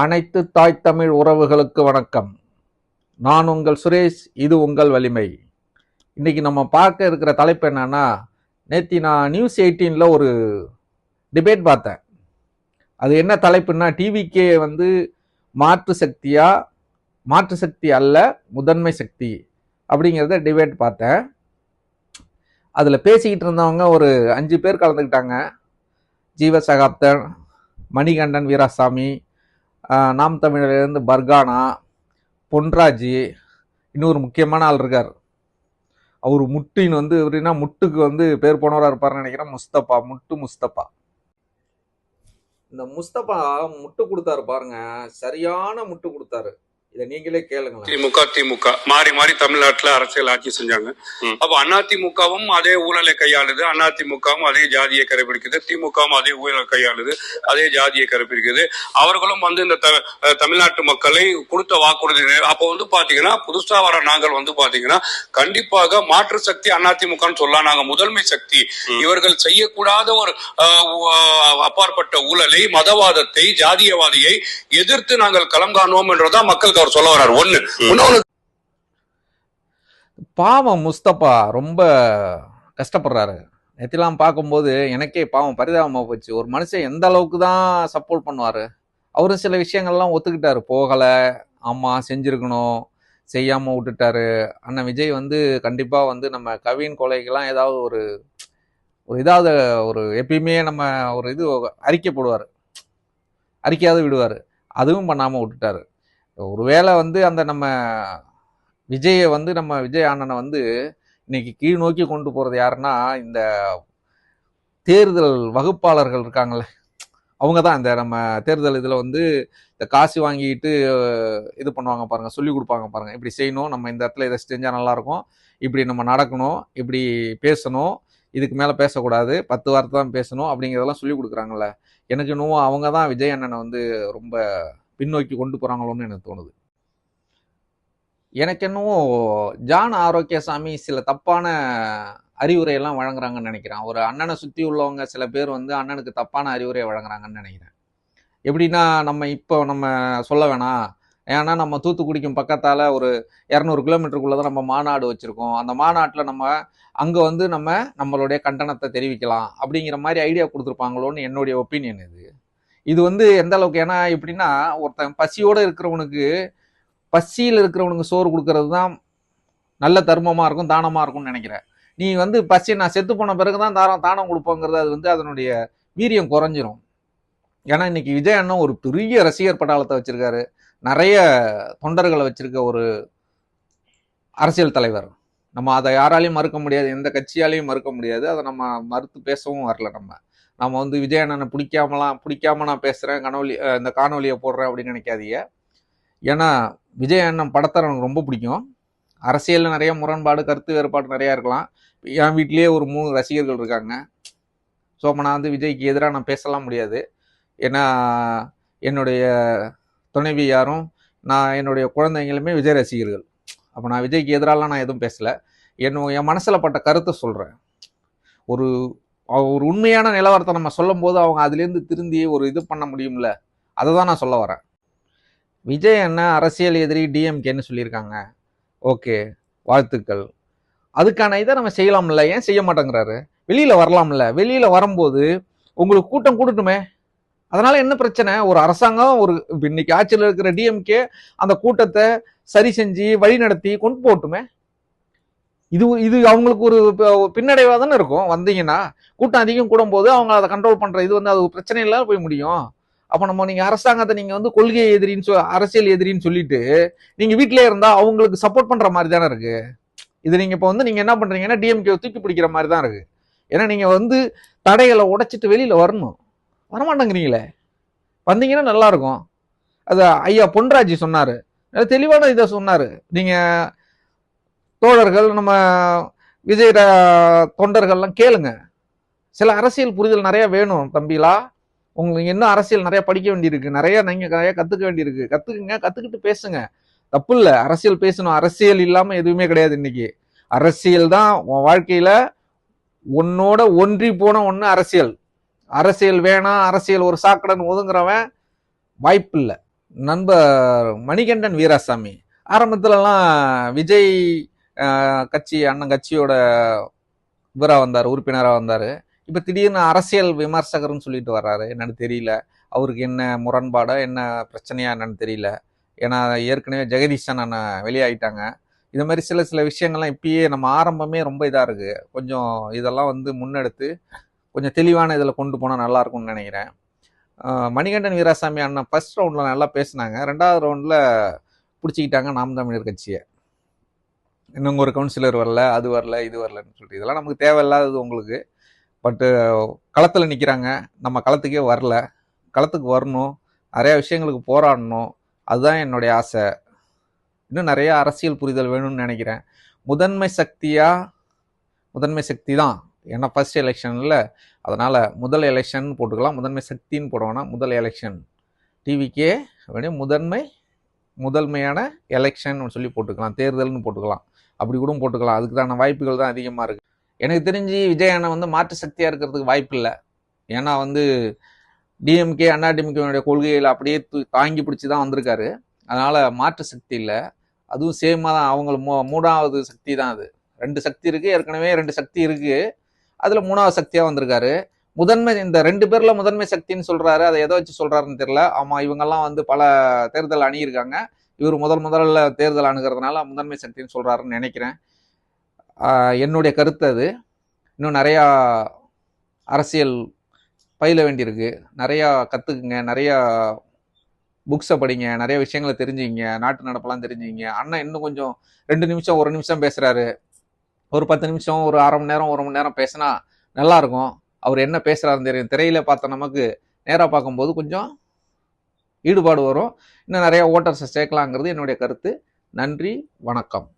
அனைத்து தாய் தமிழ் உறவுகளுக்கு வணக்கம். நான் உங்கள் சுரேஷ் இது உங்கள் வலிமை. இன்றைக்கி நம்ம பார்க்க இருக்கிற தலைப்பு என்னென்னா நேற்று நான் நியூஸ் எயிட்டீனில் ஒரு டிபேட் பார்த்தேன். அது என்ன தலைப்புன்னா டிவிக்கே வந்து மாற்று சக்தியா மாற்று சக்தி அல்ல முதன்மை சக்தி அப்படிங்கிறத டிபேட் பார்த்தேன். அதில் பேசிக்கிட்டு இருந்தவங்க ஒரு அஞ்சு பேர் கலந்துக்கிட்டாங்க. ஜீவ சகாப்தன் மணிகண்டன் வீராசாமி நாம் தமிழர்லேருந்து பர்கானா பொன்ராஜி இன்னொரு முக்கியமான ஆள் இருக்கார். அவர் முட்டின்னு வந்து எப்படின்னா முட்டுக்கு வந்து பேர் போனவராக இருப்பார்னு நினைக்கிறேன். முஸ்தபா முட்டு முஸ்தபா. இந்த முஸ்தபா முட்டு கொடுத்தாரு பாருங்க. சரியான முட்டு கொடுத்தாரு. இதை நீங்களே கேளுங்களேன். திமுக திமுக. மாறி மாறி தமிழ்நாட்டுல அரசியல் ஆட்சி செஞ்சாங்க. அப்ப அதிமுகவும் அதே ஊழலை கையாளுது. அதிமுகவும் அதே ஜாதியை கடைபிடிக்குது திமுகவும் அதே ஊழலை கையாளுது. அதே ஜாதியை கடைபிடிக்குது அவர்களும் வந்து இந்த தமிழ்நாட்டு மக்களை கொடுத்த வாக்குறுதி அப்போ வந்து பாத்தீங்கன்னா புதுசா வர நாங்கள் வந்து பாத்தீங்கன்னா கண்டிப்பாக மாற்று சக்தி அதிமுகன்னு சொல்லலாம். நாங்க முதன்மை சக்தி. இவர்கள் செய்யக்கூடாத ஒரு அப்பாற்பட்ட ஊழலை மதவாதத்தை ஜாதியவாதியை எதிர்த்து நாங்கள் களம் காணுவோம் என்றதான் மக்களுக்கு அவர் சொல்ல வர்றார் ஒண்ணு இன்னொன்னு பாவம் முஸ்தபா ரொம்ப கஷ்டப்படுறாரு. நேற்றுலாம் பார்க்கும்போது எனக்கே பாவம் பரிதாபமாக போச்சு. ஒரு மனுஷன் எந்த அளவுக்கு தான் சப்போர்ட் பண்ணுவார்? அவரும் சில விஷயங்கள்லாம் ஒத்துக்கிட்டாரு. போகலை ஆமாம் செஞ்சுருக்கணும் செய்யாமல் விட்டுட்டாரு. அண்ணன் விஜய் வந்து கண்டிப்பாக வந்து நம்ம கவின் கொலைக்கெல்லாம் ஏதாவது ஒரு ஒரு இதாவது ஒரு எப்பயுமே நம்ம ஒரு இது அறிக்கை போடுவார் அறிக்கையாவது விடுவார். அதுவும் பண்ணாமல் விட்டுட்டாரு. ஒருவேளை வந்து அந்த நம்ம விஜயை வந்து நம்ம விஜய் அண்ணனை வந்து இன்னைக்கு கீழ் நோக்கி கொண்டு போகிறது யாருன்னா இந்த தேர்தல் வகுப்பாளர்கள் இருக்காங்களே அவங்க தான் இந்த நம்ம தேர்தல் இதில் வந்து இந்த காசு வாங்கிட்டு இது பண்ணுவாங்க பாருங்கள் சொல்லி கொடுப்பாங்க பாருங்க. இப்படி செய்யணும். நம்ம இந்த இடத்துல இதை செஞ்சால் நல்லாயிருக்கும் இப்படி நம்ம நடக்கணும். இப்படி பேசணும். இதுக்கு மேலே பேசக்கூடாது. பத்து வார்த்தை தான் பேசணும் அப்படிங்கிறதெல்லாம் சொல்லி கொடுக்குறாங்கல்ல. எனக்கு இன்னும் அவங்க தான் விஜய் அண்ணனை வந்து ரொம்ப பின்னோக்கி கொண்டு போகிறாங்களோன்னு எனக்கு தோணுது. எனக்கு என்னவோ ஜான் ஆரோக்கியசாமி சில தப்பான அறிவுரையெல்லாம் வழங்குறாங்கன்னு நினைக்கிறேன். ஒரு அண்ணனை சுற்றி உள்ளவங்க சில பேர் வந்து அண்ணனுக்கு தப்பான அறிவுரை வழங்குறாங்கன்னு நினைக்கிறேன். எப்படின்னா நம்ம இப்போ நம்ம சொல்ல வேணாம். ஏன்னா நம்ம தூத்துக்குடிக்கும் பக்கத்தால் ஒரு இரநூறு கிலோமீட்டருக்குள்ளே தான் நம்ம மாநாடு வச்சுருக்கோம். அந்த மாநாட்டில் நம்ம அங்கே வந்து நம்ம நம்மளுடைய கண்டனத்தை தெரிவிக்கலாம் அப்படிங்கிற மாதிரி ஐடியா கொடுத்துருப்பாங்களோன்னு என்னுடைய ஒப்பீனியன் இது. இது வந்து எந்த அளவுக்கு ஏன்னா எப்படின்னா ஒருத்தன் பசியோடு இருக்கிறவனுக்கு பசியில் இருக்கிறவனுக்கு சோறு கொடுக்கறது தான் நல்ல தர்மமாக இருக்கும் தானமாக இருக்கும்னு நினைக்கிறேன். நீ வந்து பசி நான் செத்து போன பிறகு தான் தாரம் தானம் கொடுப்போங்கிறது அது வந்து அதனுடைய வீரியம் குறைஞ்சிரும். ஏன்னா இன்னைக்கு விஜய் அண்ணன் ஒரு பெரிய ரசிகர் பட்டாளத்தை வச்சிருக்காரு. நிறைய தொண்டர்களை வச்சிருக்க ஒரு அரசியல் தலைவர். நம்ம அதை யாராலையும் மறுக்க முடியாது எந்த கட்சியாலையும் மறுக்க முடியாது. அதை நம்ம மறுத்து பேசவும் வரல நம்ம. நம்ம வந்து விஜய் அண்ணனை பிடிக்காமலாம் பிடிக்காம நான் பேசுகிறேன் கனவொலி இந்த காணொலியை போடுறேன் அப்படின்னு நினைக்காதீங்க. ஏன்னா விஜய் அண்ணன் படத்தை எனக்கு ரொம்ப பிடிக்கும். அரசியலில் நிறைய முரண்பாடு கருத்து வேறுபாடு நிறையா இருக்கலாம். என் வீட்லேயே ஒரு மூணு ரசிகர்கள் இருக்காங்க. ஸோ அப்போ நான் வந்து விஜய்க்கு எதிராக நான் பேசலாம் முடியாது. ஏன்னா என்னுடைய துணைவி யாரும் நான் என்னுடைய குழந்தைங்களுமே விஜய் ரசிகர்கள். அப்போ நான் விஜய்க்கு எதிராலாம் நான் எதுவும் பேசலை. என் என் மனசில் பட்ட கருத்தை சொல்கிறேன் ஒரு ஒரு உண்மையான நிலவரத்தை நம்ம சொல்லும்போது அவங்க அதுலேருந்து திருந்தி ஒரு இது பண்ண முடியும்ல? அதை தான் நான் சொல்ல வரேன். விஜய் அண்ணன் அரசியல் எதிரி டிஎம்கேன்னு சொல்லியிருக்காங்க. ஓகே வாழ்த்துக்கள். அதுக்கான இதை நம்ம செய்யலாம்ல? ஏன் செய்ய மாட்டேங்கிறாரு? வெளியில் வரலாம்ல? வெளியில் வரும்போது உங்களுக்கு கூட்டம் கூட்டட்டுமே அதனால என்ன பிரச்சனை? ஒரு அரசாங்கம் ஒரு இன்னைக்கு ஆட்சியில் இருக்கிற டிஎம்கே அந்த கூட்டத்தை சரி செஞ்சு வழி நடத்தி கொண்டு போகட்டுமே? இது இது அவங்களுக்கு ஒரு பின்னடைவாக தானே இருக்கும். வந்தீங்கன்னா கூட்டம் அதிகம் கூடும்போது அவங்க அதை கண்ட்ரோல் பண்ணுற இது வந்து அது ஒரு பிரச்சனை இல்லாமல் போய் முடியும். அப்போ நம்ம நீங்கள் அரசாங்கத்தை நீங்கள் வந்து கொள்கை எதிரின்னு சொ அரசியல் எதிரின்னு சொல்லிட்டு நீங்கள் வீட்டிலே இருந்தால் அவங்களுக்கு சப்போர்ட் பண்ணுற மாதிரி தானே இருக்குது இது நீங்கள் இப்போ வந்து நீங்கள் என்ன பண்ணுறீங்கன்னா டிஎம்கே தூக்கி பிடிக்கிற மாதிரி தான் இருக்குது ஏன்னா நீங்கள் வந்து தடைகளை உடைச்சிட்டு வெளியில் வரணும். வரமாட்டேங்கிறீங்களே. வந்தீங்கன்னா நல்லாயிருக்கும் அது ஐயா பொன்ராஜி சொன்னார். தெளிவான இதை சொன்னார். நீங்கள் தோழர்கள் நம்ம விஜய் தொண்டர்கள்லாம் கேளுங்க. சில அரசியல் புரிதல் நிறைய வேணும் தம்பிலா. உங்களுக்கு இன்னும் அரசியல் நிறைய படிக்க வேண்டியிருக்கு. நிறைய நீங்க நிறைய கத்துக்க வேண்டியிருக்கு. கத்துக்குங்க கத்துக்கிட்டு பேசுங்க. தப்பு இல்லை அரசியல் பேசணும். அரசியல் இல்லாம எதுவுமே கிடையாது இன்னைக்கு. அரசியல் தான் உன் வாழ்க்கையில உன்னோட ஒன்றி போன ஒன்று அரசியல். அரசியல் வேணாம். அரசியல் ஒரு சாக்கடன் ஒதுங்குறவன் வாய்ப்பு இல்லை நண்பர் மணிகண்டன் வீராசாமி. ஆரம்பத்துலலாம் விஜய் கட்சி அண்ணன் கட்சியோட இவராக வந்தார் உறுப்பினராக வந்தார். இப்போ திடீர்னு அரசியல் விமர்சகர்னு சொல்லிட்டு வர்றாரு. என்னன்னு தெரியல. அவருக்கு என்ன முரண்பாடோ என்ன பிரச்சனையா என்னன்னு தெரியல. ஏன்னா ஏற்கனவே ஜெகதீஷன் அண்ணன் வெளியாகிட்டாங்க இது மாதிரி சில சில விஷயங்கள்லாம் இப்பயே நம்ம ஆரம்பமே ரொம்ப இதாக இருக்குது கொஞ்சம் இதெல்லாம் வந்து முன்னெடுத்து கொஞ்சம் தெளிவான இதில் கொண்டு போனால் நல்லா இருக்கும்னு நினைக்கிறேன். மணிகண்டன் வீராசாமி அண்ணன் ஃபர்ஸ்ட் ரவுண்டில் நல்லா பேசினாங்க. ரெண்டாவது ரவுண்டில் பிடிச்சிக்கிட்டாங்க. நாம் தமிழர் கட்சியை. இன்னும் ஒரு கவுன்சிலர் வரல அது வரல இது வரலன்னு சொல்லிட்டு. இதெல்லாம் நமக்கு தேவையில்லாதது உங்களுக்கு. பட்டு களத்தில் நிற்கிறாங்க நம்ம களத்துக்கே வரல. களத்துக்கு வரணும். நிறையா விஷயங்களுக்கு போராடணும். அதுதான் என்னுடைய ஆசை. இன்னும் நிறைய அரசியல் புரிதல் வேணும்னு நினைக்கிறேன். முதன்மை சக்தியாக முதன்மை சக்தி தான். ஏன்னா ஃபர்ஸ்ட் எலெக்ஷனில் அதனால் முதல் எலெக்ஷன் போட்டுக்கலாம். முதன்மை சக்தின்னு போடுவோம்னா முதல் எலெக்ஷன் டிவிக்கே அப்படியே முதன்மை முதன்மையான எலெக்ஷன் சொல்லி போட்டுக்கலாம் தேர்தல்னு போட்டுக்கலாம். அப்படி கூட போட்டுக்கலாம். அதுக்கான வாய்ப்புகள் தான் அதிகமாக இருக்குது எனக்கு தெரிஞ்சு விஜய் அண்ணன் வந்து மாற்று சக்தியாக இருக்கிறதுக்கு வாய்ப்பு இல்லை. ஏன்னா வந்து டிஎம்கே அண்ணா டிஎம்கேனுடைய கொள்கைகள் அப்படியே தாங்கி பிடிச்சி தான் வந்திருக்காரு. அதனால் மாற்று சக்தி இல்லை. அதுவும் சேமாக தான் அவங்க மூ மூணாவது சக்தி தான் அது. ரெண்டு சக்தி இருக்குது ஏற்கனவே ரெண்டு சக்தி இருக்குது அதில் மூணாவது சக்தியாக வந்திருக்காரு. முதன்மை இந்த ரெண்டு பேர்ல முதன்மை சக்தின்னு சொல்றாரு. அதை எதை வச்சு சொல்றாருன்னு தெரியல. ஆமா இவங்கெல்லாம் வந்து பல தேர்தல் அணியிருக்காங்க. இவர் முதல் முதல்ல தேர்தல் அணுகிறதுனால முதன்மை சக்தின்னு சொல்றாருன்னு நினைக்கிறேன். என்னுடைய கருத்து அது. இன்னும் நிறையா அரசியல் பயில வேண்டியிருக்கு. நிறையா கற்றுக்குங்க நிறையா புக்ஸை படிங்க. நிறைய விஷயங்களை தெரிஞ்சுங்க நாட்டு நடப்பெல்லாம் தெரிஞ்சுங்க அண்ணன் இன்னும் கொஞ்சம் ரெண்டு நிமிஷம் ஒரு நிமிஷம் பேசுறாரு. ஒரு பத்து நிமிஷம் ஒரு அரை மணி நேரம் ஒரு மணி நேரம் பேசினா நல்லா இருக்கும். அவர் என்ன பேசுகிறாருன்னு தெரியும் திரையில் பார்த்த நமக்கு நேராக பார்க்கும்போது கொஞ்சம் ஈடுபாடு வரும். இன்னும் நிறையா ஓட்டர்ஸை சேர்க்கலாங்கிறது என்னுடைய கருத்து. நன்றி வணக்கம்.